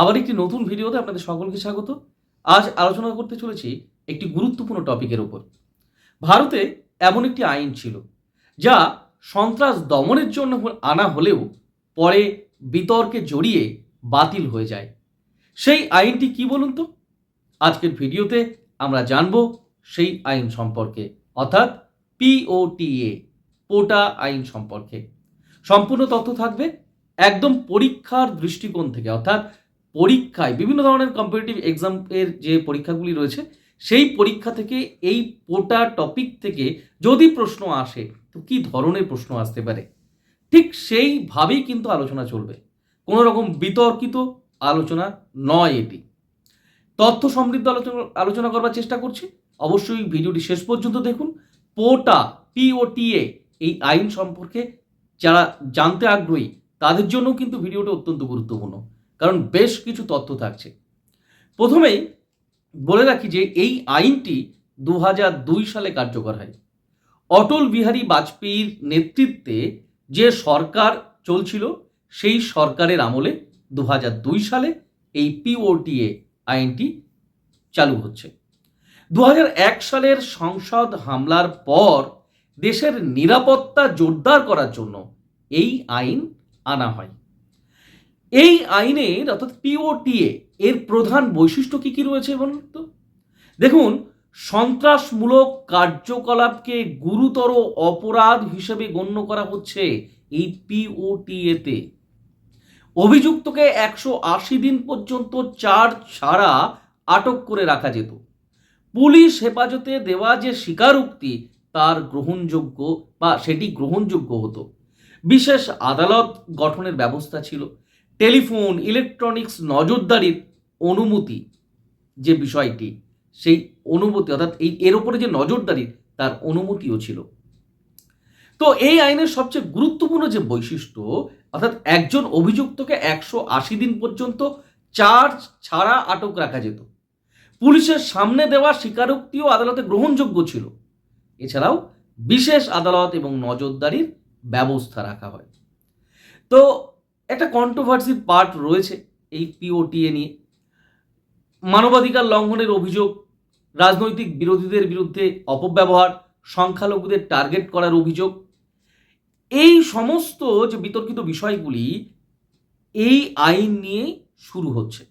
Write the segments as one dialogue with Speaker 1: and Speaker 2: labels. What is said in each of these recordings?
Speaker 1: আবার একটি নতুন ভিডিওতে আপনাদের সকলকে স্বাগত। আজ আলোচনা করতে চলেছি একটি গুরুত্বপূর্ণ টপিকের উপর। ভারতে এমন একটি আইন ছিল, যা সন্ত্রাস দমনের জন্য আনা হলেও পরে বিতর্কে জড়িয়ে বাতিল হয়ে যায়। সেই আইনটি কি বলুন তো? আজকের ভিডিওতে আমরা জানব সেই আইন সম্পর্কে, অর্থাৎ পিওটিএ পোটা আইন সম্পর্কে। সম্পূর্ণ তথ্য থাকবে একদম পরীক্ষার দৃষ্টিকোণ থেকে, অর্থাৎ পরীক্ষায় বিভিন্ন ধরনের কম্পিটিটিভ এক্সাম এর যে পরীক্ষাগুলি রয়েছে, সেই পরীক্ষা থেকে এই পোটা টপিক থেকে যদি প্রশ্ন আসে, তো কি ধরনের প্রশ্ন আসতে পারে? ঠিক সেইভাবেই কিন্তু আলোচনা চলবে। কোনো রকম বিতর্কিত আলোচনা নয় এটি। তথ্য সমৃদ্ধ আলোচনা আলোচনা করবার চেষ্টা করছি। অবশ্যই ভিডিওটি শেষ পর্যন্ত দেখুন। পোটা পিওটিএ এই আইন সম্পর্কে যারা জানতে আগ্রহী, তাদের জন্য কিন্তু ভিডিওটা অত্যন্ত গুরুত্বপূর্ণ। কারণ বেশ কিছু তথ্য থাকছে। প্রথমেই বলে রাখি যে এই আইনটি দু দুই সালে কার্যকর হয়। অটল বিহারী বাজপেয়ীর নেতৃত্বে যে সরকার চলছিল, সেই সরকারের আমলে দু দুই সালে এই পিওটিএ আইনটি চালু হচ্ছে। দু এক সালের সংসদ হামলার পর দেশের নিরাপত্তা জোরদার করার জন্য এই আইন আনা হয়। এই আইনের অর্থাৎ পিওটিএ এর প্রধান বৈশিষ্ট্য কি কি রয়েছে বলুন তো? দেখুন, সন্ত্রাসমূলক কার্যকলাপকে গুরুতর অপরাধ হিসেবে গণ্য করা হচ্ছে এই পিওটিএতে অভিযুক্তকে একশো আশি দিন পর্যন্ত চার্জ ছাড়া আটক করে রাখা যেত। পুলিশ হেফাজতে দেওয়া যে স্বীকারোক্তি, তার গ্রহণযোগ্য বা সেটি গ্রহণযোগ্য হতো। বিশেষ আদালত গঠনের ব্যবস্থা ছিল। টেলিফোন ইলেকট্রনিক্স নজরদারির অনুমতি যে বিষয়টি, সেই অনুমতি, অর্থাৎ এই, এর উপরে যে নজরদারি, তার অনুমতিও ছিল। তো এই আইনের সবচেয়ে গুরুত্বপূর্ণ যে বৈশিষ্ট্য, অর্থাৎ একজন অভিযুক্তকে একশো আশি দিন পর্যন্ত চার্জ ছাড়া আটক রাখা যেত। পুলিশের সামনে দেওয়া স্বীকারোক্তিও আদালতে গ্রহণযোগ্য ছিল। এছাড়াও বিশেষ আদালত এবং নজরদারির ব্যবস্থা রাখা হয়। তো একটা কন্ট্রোভার্সির পার্ট রয়েছে এই পিওটিএ নিয়ে। মানবাধিকার লঙ্ঘনের অভিযোগ, রাজনৈতিক বিরোধীদের বিরুদ্ধে অপব্যবহার, সংখ্যালঘুদের টার্গেট করার অভিযোগ। এই সমস্ত যে বিতর্কিত বিষয়গুলি, এই আইন নিয়ে শুরু হচ্ছে।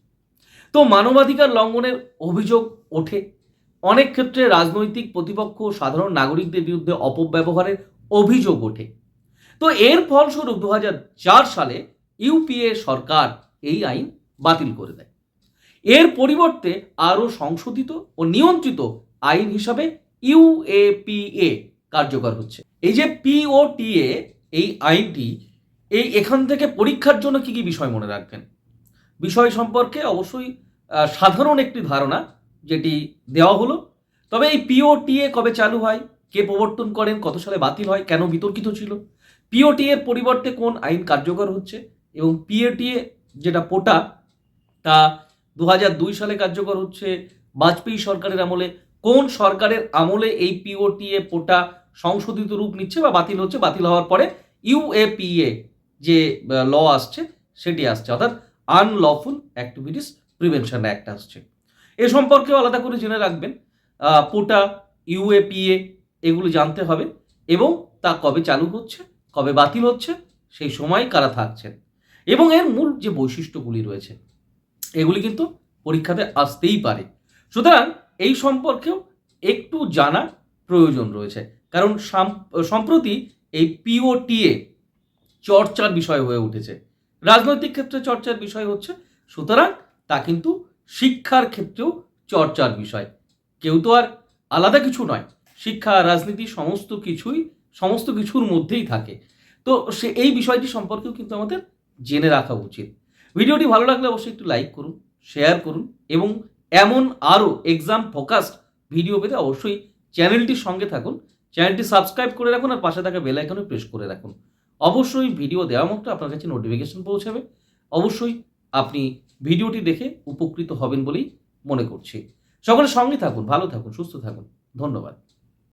Speaker 1: তো মানবাধিকার লঙ্ঘনের অভিযোগ ওঠে। অনেক ক্ষেত্রে রাজনৈতিক প্রতিপক্ষ সাধারণ নাগরিকদের বিরুদ্ধে অপব্যবহারের অভিযোগ ওঠে। তো এর ফলস্বরূপ দু হাজার চার সালে ইউপিএ সরকার এই আইন বাতিল করে দেয়। এর পরিবর্তে আরও সংশোধিত ও নিয়ন্ত্রিত আইন হিসাবে ইউএপিএ কার্যকর হচ্ছে। এই যে পিওটিএ, এই আইনটি, এই এখান থেকে পরীক্ষার জন্য কি কি বিষয় মনে রাখবেন? বিষয় সম্পর্কে অবশ্যই সাধারণ একটি ধারণা যেটি দেওয়া হলো। তবে এই পিওটিএ কবে চালু হয়? কে প্রবর্তন করেন? কত সালে বাতিল হয়? কেন বিতর্কিত ছিল? পিওটি এর পরিবর্তে কোন আইন কার্যকর হচ্ছে? এবং পিএটিএ যেটা পোটা তা দু দুই সালে কার্যকর হচ্ছে। বাজপেয়ী সরকারের আমলে, কোন সরকারের আমলে এই পিওটিএ পোটা সংশোধিত রূপ নিচ্ছে বা বাতিল হচ্ছে? বাতিল হওয়ার পরে ইউএপিএ যে ল আসছে, সেটি আসছে। অর্থাৎ আনলফুল অ্যাক্টিভিটিস প্রিভেনশন অ্যাক্ট আসছে। এ সম্পর্কেও আলাদা করে জেনে রাখবেন। পোটা ইউএপিএ এগুলো জানতে হবে এবং তা কবে চালু হচ্ছে, কবে বাতিল হচ্ছে, সেই সময় কারা থাকছেন। এবং এর মূল যে বৈশিষ্ট্যগুলি রয়েছে, এগুলি কিন্তু পরীক্ষাতে আসতেই পারে। সুতরাং এই সম্পর্কেও একটু জানা প্রয়োজন রয়েছে। কারণ সাম- সম্প্রতি এই পিওটিএ চর্চার বিষয় হয়ে উঠেছে। রাজনৈতিক ক্ষেত্রে চর্চার বিষয় হচ্ছে, সুতরাং তা কিন্তু শিক্ষার ক্ষেত্রেও চর্চার বিষয়। কেউ তো আর আলাদা কিছু নয়, শিক্ষা, রাজনীতি সমস্ত কিছুই, সমস্ত কিছুর মধ্যেই থাকে। তো সে, এই বিষয়টি সম্পর্কেও কিন্তু আমাদের জেনে রাখা উচিত। ভিডিওটি ভালো লাগলে অবশ্যই একটু লাইক করুন শেয়ার করুন এবং এমন আরও এক্সাম ফোকাসড ভিডিও পেতে অবশ্যই চ্যানেলটির সঙ্গে থাকুন। চ্যানেলটি সাবস্ক্রাইব করে রাখুন আর পাশে থাকা বেল আইকনে প্রেস করে রাখুন। অবশ্যই ভিডিও দেওয়া মাত্র আপনার কাছে নোটিফিকেশন পৌঁছাবে। অবশ্যই আপনি ভিডিওটি দেখে উপকৃত হবেন বলেই মনে করছি। সকলের সঙ্গে থাকুন, ভালো থাকুন, সুস্থ থাকুন। ধন্যবাদ।